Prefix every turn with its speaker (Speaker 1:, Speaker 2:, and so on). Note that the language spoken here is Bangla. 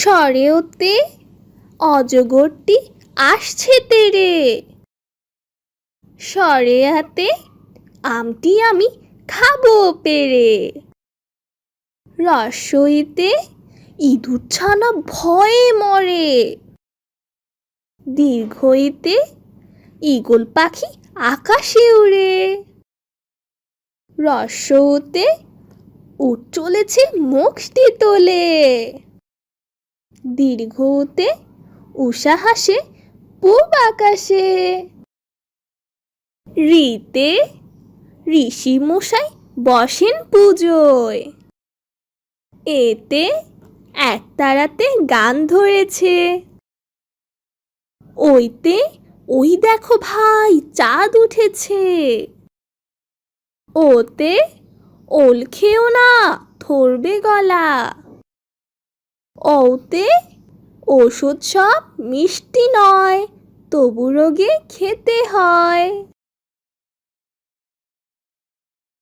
Speaker 1: সরেওতে অজগরটি আসছে তেরে সরে হাতে আমটি আমি খাব পেরে রসইতে ইঁদুর ছানা ভয়ে মরে। দীর্ঘইতে ঈগল পাখি আকাশে উড়ে। রস্যতে উঠ চলেছে মুখটি তোলে। দীর্ঘতে উষা হাসে, পূব আকাশে। রিতে ঋষি মশাই বসেন পুজোয়। এতে এক তারাতে গান ধরেছে। ওইতে, ওই দেখো ভাই, চাঁদ উঠেছে। ওতে, ওল খেও না, ধরবে গলা। ওতে ওষুধ সব মিষ্টি নয় তবু রোগে খেতে হয়।